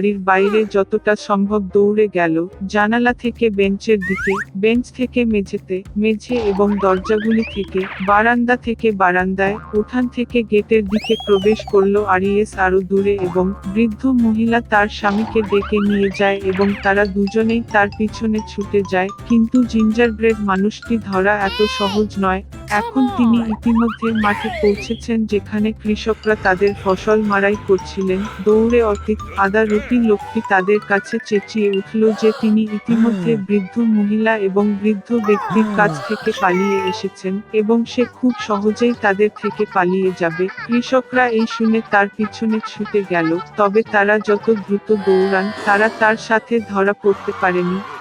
বাড়ির বাইরে যতটা সম্ভব দৌড়ে গেল, জানালা থেকে বেঞ্চের দিকে, বেঞ্চ থেকে মেঝেতে, মেঝে এবং দরজাগুলি থেকে, বারান্দা থেকে বারান্দায়, উঠান থেকে গেটের দিকে প্রবেশ করল আরিয়েস আরও দূরে এবং বৃদ্ধ মহিলা তার স্বামীকে ডেকে নিয়ে যায় এবং তারা দুজনেই তার পিছনে ছুটে যায়, কিন্তু জিঞ্জার ব্রেড মানুষটি ধরা এত সহজ নয়, এখন তিনি ইতিমধ্যে মাঠে পৌঁছেছেন যেখানে কৃষকরা তাদের ফসল মারাই করছিলেন, দৌড়ে অতীত আদা রুটি লোকটি তাদের কাছে চেঁচিয়ে উঠল যে তিনি ইতিমধ্যে বৃদ্ধ মহিলা এবং বৃদ্ধ ব্যক্তির কাছ থেকে পালিয়ে এসেছেন এবং সে খুব সহজেই তাদের থেকে পালিয়ে যাবে। কৃষকরা এই শুনে তার পিছনে ছুটে গেল তবে তারা যত দ্রুত দৌড়ান তারা তার সাথে ধরা পড়তে পারেনি।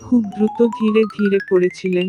খুব দ্রুত ধীরে ধীরে পড়েছিলেন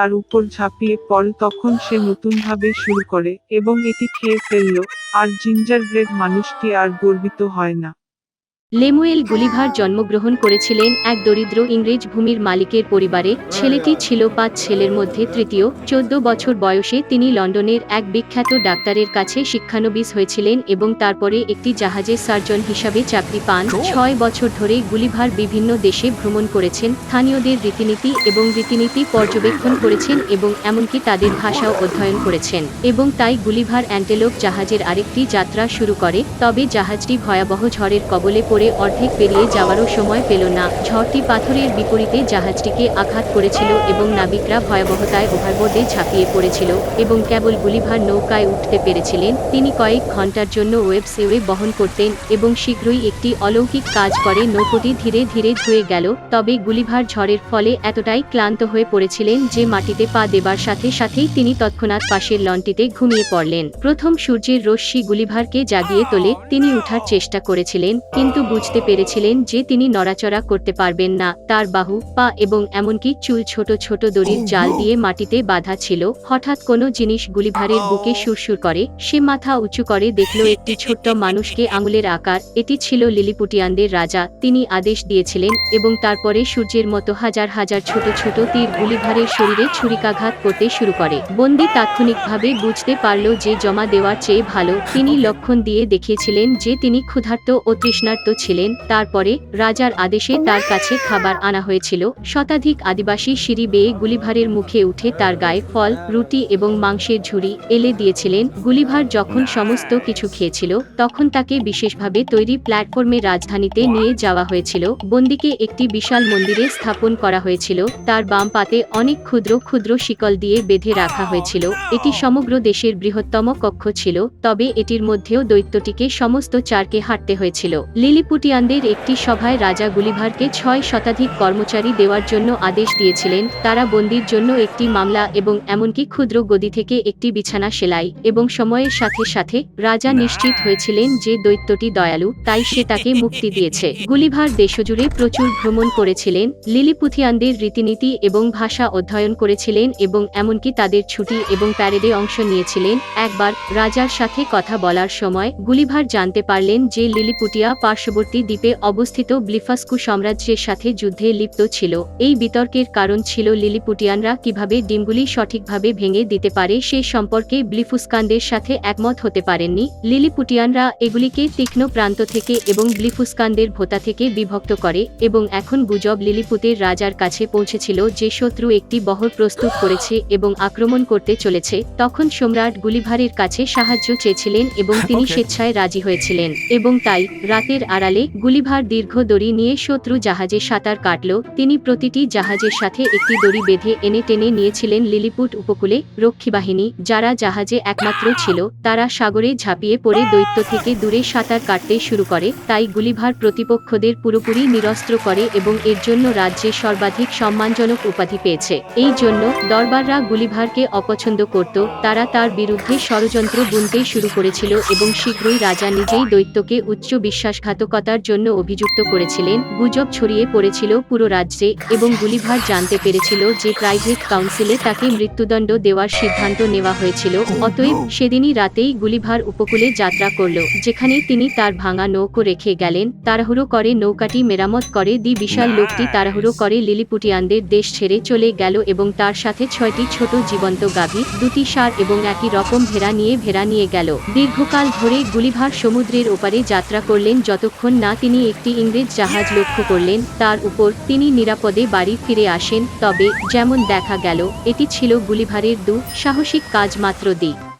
উপর ঝাঁপিয়ে পড়ে তখন সে নতুনভাবে শুরু করে, এবং এটি খেয়ে ফেলল, আর জিঞ্জার ব্রেড মানুষটি আর গর্বিত হয় না। লেমুয়েল গুলিভার জন্মগ্রহণ করেছিলেন এক দরিদ্র ইংরেজ ভূমির মালিকের পরিবারে। ছেলেটি ছিল পাঁচ ছেলের মধ্যে তৃতীয়। চোদ্দ বছর বয়সে তিনি লন্ডনের এক বিখ্যাত ডাক্তারের কাছে শিক্ষানবিশ হয়েছিলেন এবং তারপরে একটি জাহাজের সার্জন হিসাবে চাকরি পান। ছয় বছর ধরে গুলিভার বিভিন্ন দেশে ভ্রমণ করেছেন স্থানীয়দের রীতিনীতি এবং রীতিনীতি পর্যবেক্ষণ করেছেন এবং এমনকি তাদের ভাষাও অধ্যয়ন করেছেন এবং তাই গুলিভার অ্যান্টেলোপ জাহাজের আরেকটি যাত্রা শুরু করে। তবে জাহাজটি ভয়াবহ ঝড়ের কবলে পড়ে অর্ধেক পেরিয়ে যাওয়ারও সময় পেল না। ঝড়টি পাথরের বিপরীতে জাহাজটিকে আঘাত করেছিল এবং নাবিকরা ভয়াবহতায় ওভারবোর্ডে ঝাঁপিয়ে পড়েছিল এবং কেবল গুলিভার নৌকায় উঠতে পেরেছিলেন। তিনি কয়েক ঘণ্টার জন্য ওয়েব সেওয়ে বহন করতেন এবং শীঘ্রই একটি অলৌকিক কাজ করে নৌকোটি ধীরে ধীরে ধুয়ে গেল। তবে গুলিভার ঝড়ের ফলে এতটাই ক্লান্ত হয়ে পড়েছিলেন যে মাটিতে পা দেবার সাথে সাথেই তিনি তৎক্ষণাৎ পাশের লনটিতে ঘুমিয়ে পড়লেন। প্রথম সূর্যের রশ্মি গুলিভারকে জাগিয়ে তোলে। তিনি উঠার চেষ্টা করেছিলেন, কিন্তু বুঝতে পেরেছিলেন যে তিনি নড়াচড়া করতে পারবেন না। তার বাহু পা এবং এমনকি চুল ছোট ছোট দড়ির জাল দিয়ে মাটিতে বাঁধা ছিল। হঠাৎ কোনো জিনিস গুলিভারের বুকে সুরসুর করে। সে মাথা উঁচু করে দেখল একটি ছোট্ট মানুষকে আঙুলের আকার। এটি ছিল লিলিপুটিয়ানদের রাজা। তিনি আদেশ দিয়েছিলেন এবং তারপরে সূর্যের মতো হাজার হাজার ছোট ছোট তীর গুলিভারের শরীরে ছুরিকাঘাত করতে শুরু করে। বন্দি তাৎক্ষণিকভাবে বুঝতে পারল যে জমা দেওয়ার চেয়ে ভালো। তিনি লক্ষণ দিয়ে দেখিয়েছিলেন যে তিনি ক্ষুধার্ত ও তৃষ্ণার্ত ছিলেন, তারপরে রাজার আদেশে তার কাছে খাবার আনা হয়েছিল। শতাধিক আদিবাসী সিঁড়ি বেয়ে গুলিভারের মুখে উঠে তার গায়ে ফল, রুটি এবং মাংসের ঝুড়ি এলে দিয়েছিলেন। গুলিভার যখন সমস্ত কিছু খেয়েছিল, তখন তাকে বিশেষভাবে তৈরি প্ল্যাটফর্মে রাজধানীতে নিয়ে যাওয়া হয়েছিল। বন্দিকে একটি বিশাল মন্দিরে স্থাপন করা হয়েছিল। তার বাম পাতে অনেক ক্ষুদ্র ক্ষুদ্র শিকল দিয়ে বেঁধে রাখা হয়েছিল। এটি সমগ্র দেশের বৃহত্তম কক্ষ ছিল, তবে এটির মধ্যেও দৈত্যটিকে সমস্ত চারকে হাঁটতে হয়েছিল। লিলিপুটিয়ানদের একটি সভায় রাজা গুলিভারকে ছয় শতাধিক কর্মচারী দেওয়ার জন্য আদেশ দিয়েছিলেন। তারা বন্দির জন্য একটি মামলা এবং এমনকি ক্ষুদ্র গদি থেকে একটি বিছানা সেলাই এবং সময়ের সাথে সাথে রাজা নিশ্চিত হয়েছিলেন যে দৈত্যটি দয়ালু তাই সে তাকে মুক্তি দিয়েছে। গুলিভার দেশজুড়ে প্রচুর ভ্রমণ করেছিলেন লিলিপুথিয়ানদের রীতিনীতি এবং ভাষা অধ্যয়ন করেছিলেন এবং এমনকি তাদের ছুটি এবং প্যারেডে অংশ নিয়েছিলেন। একবার রাজার সাথে কথা বলার সময় গুলিভার জানতে পারলেন যে লিলিপুটিয়া পার্শ্ববর্তী দ্বীপে অবস্থিত ব্লিফাস্কু সাম্রাজ্যের সাথে যুদ্ধে লিপ্ত ছিল। এই বিতর্কের কারণ ছিল লিলিপুটিয়ানরা কীভাবে ডিমগুলি সঠিকভাবে ভেঙে দিতে পারে সে সম্পর্কে ব্লিফুস্কানদের সাথে একমত হতে পারেননি। লিলিপুটিয়ানরা এগুলিকে তীক্ষ্ণ প্রান্ত থেকে এবং ব্লিফুস্কানদের ভোতা থেকে বিভক্ত করে এবং এখন গুজব লিলিপুতের রাজার কাছে পৌঁছেছিল যে শত্রু একটি বহর প্রস্তুত করেছে এবং আক্রমণ করতে চলেছে। তখন সম্রাট গুলিভারের কাছে সাহায্য চেয়েছিলেন এবং তিনি স্বেচ্ছায় রাজি হয়েছিলেন এবং তাই রাতের আড়ালে গুলিভার দীর্ঘ দড়ি নিয়ে শত্রু জাহাজে সাঁতার কাটল। তিনি প্রতিটি জাহাজের সাথে একটি দড়ি বেঁধে এনে টেনে নিয়েছিলেন লিলিপুট উপকূলে রক্ষী বাহিনী যারা জাহাজে একমাত্র ছিল। তারা সাগরে ঝাঁপিয়ে পড়ে দৈত্য থেকে দূরে সাঁতার কাটতে শুরু করে। তাই গুলিভার প্রতিপক্ষদের পুরোপুরি নিরস্ত্র করে এবং এর জন্য রাজ্যে সর্বাধিক সম্মানজনক উপাধি পেয়েছে। এই জন্য দরবাররা গুলিভারকে অপছন্দ করত। তারা তার বিরুদ্ধে ষড়যন্ত্র বুনতে শুরু করেছিল এবং শীঘ্রই রাজা নিজেই দৈত্যকে উচ্চ বিশ্বাসঘাতকতার জন্য অভিযুক্ত করেছিলেন, গুজব ছড়িয়ে পড়েছিল পুরো রাজ্যে এবং গুলিভার জানতে পেরেছিল যে প্রাইভেট কাউন্সিলে তাকে মৃত্যুদণ্ড দেওয়ার সিদ্ধান্ত নেওয়া হয়েছিল, অতএব সেদিনই রাতেই গুলিভার উপকূলে যাত্রা করল, যেখানে তিনি তার ভাঙা নৌকো রেখে গেলেন, তাড়াহুড়ো করে নৌকাটি মেরামত করে দি বিশাল লোকটি তাড়াহুড়ো করে লিলিপুটিয়ানদের দেশ ছেড়ে চলে গেল এবং তার সাথে ছয়টি ছোট জীবন্ত গাভী, দুটি সার এবং একই রকম ভেড়া নিয়ে ভেড়া নিয়ে গেল, দীর্ঘকাল ধরে গুলিভার সমুদ্রের ওপারে যাত্রা করলেন যতক্ষণ না তিনি একটি ইংরেজ জাহাজ লক্ষ্য করলেন, তার উপর তিনি নিরাপদে বাড়ি ফিরে আসেন, তবে যেমন দেখা গেল, এটি ছিল গুলিভারের দু সাহসিক কাজ মাত্র দিক